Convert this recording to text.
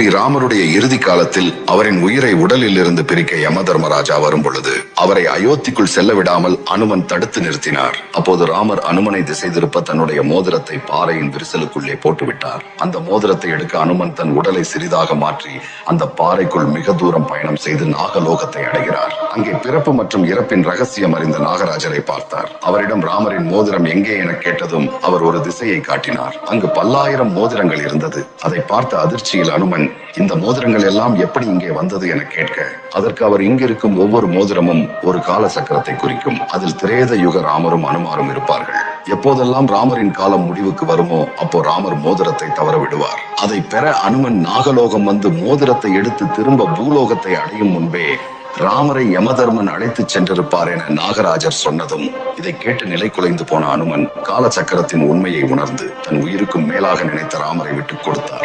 ஸ்ரீராமருடைய இறுதி காலத்தில் அவரின் உயிரை உடலில் இருந்து பிரிக்க யம தர்மராஜா வரும் பொழுது அவரை அயோத்திக்குள் செல்ல விடாமல் அனுமன் தடுத்து நிறுத்தினார். அப்போது ராமர் அனுமனை திசை திருப்ப தன்னுடைய மோதிரத்தை பாறையின் விரிசலுக்குள்ளே போட்டுவிட்டார். அந்த மோதிரத்தை எடுக்க அனுமன் தன் உடலை சிறிதாக மாற்றி அந்த பாறைக்குள் மிக தூரம் பயணம் செய்து நாகலோகத்தை அடைகிறார். அங்கே பிறப்பு மற்றும் இறப்பின் ரகசியம் அறிந்த நாகராஜரை பார்த்தார். அவரிடம் ராமரின் மோதிரம் எங்கே என கேட்டதும் அவர் ஒரு திசையை காட்டினார். அங்கு பல்லாயிரம் மோதிரங்கள் இருந்தது. அதை பார்த்த அதிர்ச்சியில் அனுமன் இந்த மோதிரங்கள் எல்லாம் எப்படி இங்கே வந்தது என கேட்க அதற்கு அவர் இங்கிருக்கும் ஒவ்வொரு மோதிரமும் ஒரு கால சக்கரத்தை குறிக்கும். அதில் திரேத யுக ராமரும் அனுமாரும் இருப்பார்கள். எப்போதெல்லாம் ராமரின் காலம் முடிவுக்கு வருமோ அப்போ ராமர் மோதிரத்தை தவற விடுவார். அதை பெற அனுமன் நாகலோகம் வந்து மோதிரத்தை எடுத்து திரும்ப பூலோகத்தை அடையும் முன்பே ராமரை யமதர்மன் அழைத்துச் சென்றிருப்பார் என நாகராஜர் சொன்னதும் இதை கேட்டு நிலை குலைந்து போன அனுமன் கால சக்கரத்தின் உண்மையை உணர்ந்து தன் உயிருக்கும் மேலாக நினைத்த ராமரை விட்டுக் கொடுத்தார்